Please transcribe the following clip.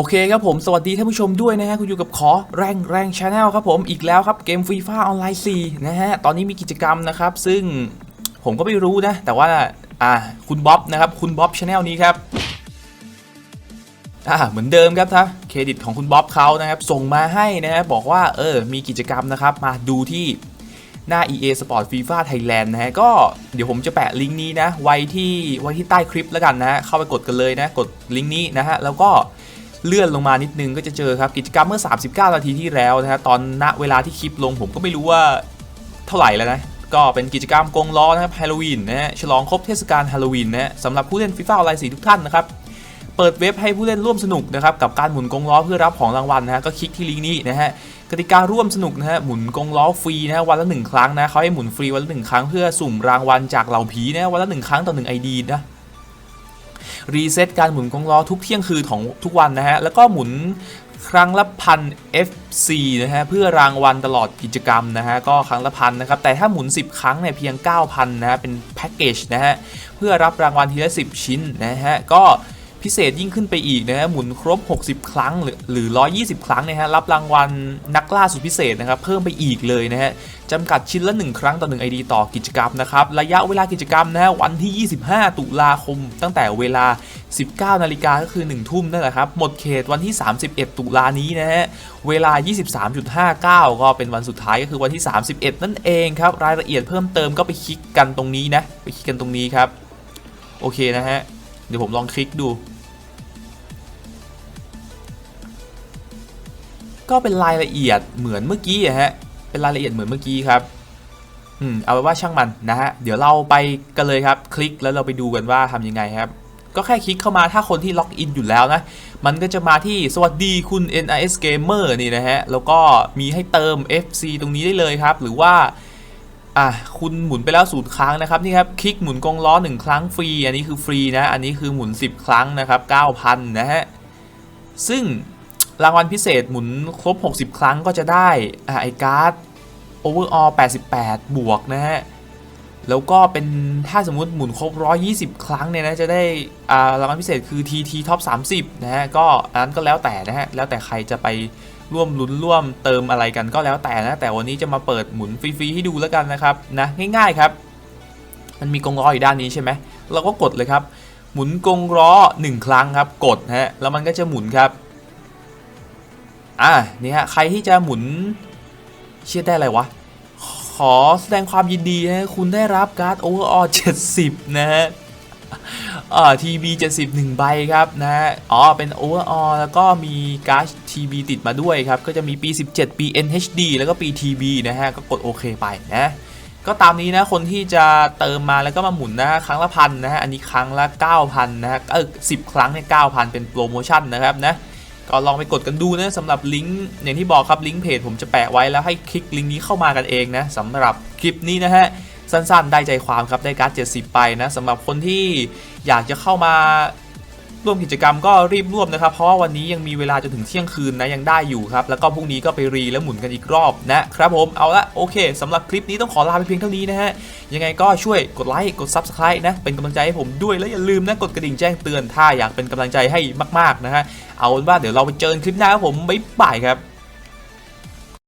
โอเคครับผมสวัสดีท่านผู้ชมด้วยนะฮะคุณอยู่กับขอแรงแรงชาแนลครับผมอีกแล้วครับเกมฟรีฟ้าออนไลน์4นะฮะตอนนี้มีกิจกรรมนะครับ ซึ่งผมก็ไม่รู้นะ แต่ว่าอ่าคุณบ๊อบนะครับคุณบ๊อบชาแนลนี้ครับอ่าเหมือนเดิมครับท่าเครดิตของคุณบ๊อบเขานะครับ ส่งมาให้นะฮะบอกว่าเออมีกิจกรรมนะครับ มาดูที่หน้า EA Sport FIFA Thailand นะฮะก็เดี๋ยวผมจะแปะลิงก์นี้นะไว้ที่ไว้ที่ใต้คลิปแล้วกันนะฮะเข้าไปกดกันเลยนะกดลิงก์นี้นะฮะแล้วก็ เลื่อนลงมานิดนึงก็จะเจอครับกิจกรรมเมื่อ 39 นาทีที่แล้วนะฮะตอนณเวลาที่คลิปลงผมก็ไม่รู้ว่าเท่าไหร่แล้วนะก็เป็นกิจกรรมกงล้อนะครับฮาโลวีนนะฮะฉลองครบเทศกาลฮาโลวีนนะฮะสำหรับผู้เล่นฟีฟ่าออนไลน์สีทุกท่านนะครับเปิดเว็บให้ผู้เล่นร่วมสนุกนะครับกับการหมุนกงล้อเพื่อรับของรางวัลนะฮะก็คลิกที่ลิงก์นี้นะฮะกติการร่วมสนุกนะฮะหมุนกงล้อฟรีนะฮะวันละหนึ่งครั้งนะเขาให้หมุนฟรีวันละหนึ่งครั้งเพื่อสุ่มรางวัลจากเหล่าผีนะฮะวันละหนึ่งครั้งต่อหนึ่งไอดีนะ รีเซ็ตการหมุนกงล้อทุกเที่ยงคืนของทุกวันนะฮะ แล้วก็หมุนครั้งละพัน FC นะฮะ เพื่อรางวัลตลอดกิจกรรมนะฮะ ก็ครั้งละพันนะครับ แต่ถ้าหมุน 10 ครั้งเนี่ยเพียง 9,000 นะฮะ เป็นแพ็กเกจนะฮะ เพื่อรับรางวัลทีละ 10 ชิ้นนะฮะ ก็ พิเศษยิ่งขึ้นไปอีกนะฮะหมุนครบ 60 ครั้งหรือหรือ 120 ครั้งนะฮะรับรางวัลนักล่าสุดพิเศษนะครับเพิ่มไปอีกเลยนะฮะจำกัดชิ้นละ 1 ครั้งต่อ 1 ID ต่อกิจกรรมนะครับระยะเวลากิจกรรมนะฮะวันที่ 25 ตุลาคม ตั้งแต่เวลา 19 นาฬิกาก็คือ 1 ทุ่มนั่นแหละครับหมดเขตวันที่ 31 ตุลานี้นะฮะเวลา 23.59 ก็เป็นวันสุดท้ายก็คือวันที่ 31 นั่นเองครับรายละเอียดเพิ่มเติมก็ไปคลิกกันตรงนี้นะไปคลิกกันตรงนี้ครับโอเคนะฮะเดี๋ยวผมลองคลิกดู ก็เป็นรายละเอียดเหมือนเมื่อกี้อะฮะเป็นรายละเอียดเหมือนเมื่อกี้ครับอืมเอาไว้ว่าช่างมันนะฮะเดี๋ยวเราไปกันเลยครับ คลิกแล้วเราไปดูกันว่าทำยังไงครับ ก็แค่คลิกเข้ามาถ้าคนที่ล็อกอินอยู่แล้วนะ มันก็จะมาที่สวัสดีคุณ NIS Gamer นี่นะฮะ แล้วก็มีให้เติม FC ตรงนี้ได้เลยครับ หรือว่าอะคุณหมุนไปแล้วศูนย์ครั้งนะครับนี่ครับคลิกหมุนกองล้อ 1 ครั้งฟรี อันนี้คือฟรีนะ อันนี้คือหมุน 10 ครั้งนะครับ9,000 นะฮะซึ่ง รางวัลพิเศษหมุนครบ 60 ครั้งก็จะได้อะไอการ์ด overall 88 บวกนะฮะ แล้วก็เป็นถ้าสมมุติหมุนครบ 120 ครั้งเนี่ยนะจะได้รางวัลพิเศษคือ TT Top 30 นะฮะ ก็อันนั้นก็แล้วแต่นะฮะ แล้วแต่ใครจะไปร่วมลุ้นร่วมเติมอะไรกันก็แล้วแต่นะ แต่วันนี้จะมาเปิดหมุนฟรีๆให้ดูแล้วกันนะครับนะง่ายๆครับมันมีกงล้ออยู่ด้านนี้ใช่ไหมเราก็กดเลยครับ หมุนกงล้อ1ครั้งครับ กดฮะ แล้วมันก็จะหมุนครับ อ่านี่ฮะใครที่จะหมุนเชื่อได้อะไรวะ ขอแสดงความยินดีนะคุณได้รับการ์ด Overall 70นะฮะอ่า TB 70 1ใบครับนะฮะอ๋อเป็น Overall แล้วก็มีการ์ด TB ติดมาด้วยครับ ก็จะมีปี 17 ปี NHD แล้วก็ปี TB นะฮะ ก็กดโอเคไปนะก็ตามนี้นะคนที่จะเติมมาแล้วก็มาหมุนนะครั้งละพันนะฮะอันนี้ครั้งละ 9,000นะฮะเออ10ครั้งเนี่ย9,000เป็นโปรโมชั่นนะครับนะ ก็ลองไปกดกันดูนะสำหรับลิงก์อย่างที่บอกครับลิงก์เพจผมจะแปะไว้แล้วให้คลิกลิงก์นี้เข้ามากันเองนะสำหรับคลิปนี้นะฮะสั้นๆ ได้ใจความครับได้การ์ด70 ไปนะสำหรับคนที่อยากจะเข้ามา ร่วมกิจกรรมก็รีบร่วมนะครับ เพราะว่าวันนี้ยังมีเวลาจนถึงเที่ยงคืนนะยังได้อยู่ครับ แล้วก็พรุ่งนี้ก็ไปรีแล้วหมุนกันอีกรอบนะครับผมเอาละโอเคสำหรับคลิปนี้ต้องขอลาไปเพียงเท่านี้นะฮะยังไงก็ช่วยกดไลค์กด Subscribe นะเป็นกำลังใจให้ผมด้วยแล้วอย่าลืมนะกดกระดิ่งแจ้งเตือนถ้าอยากเป็นกำลังใจให้มากๆนะฮะเอาเป็นว่าเดี๋ยวเราไปเจอกันคลิปหน้าครับผมบ๊ายบายครับ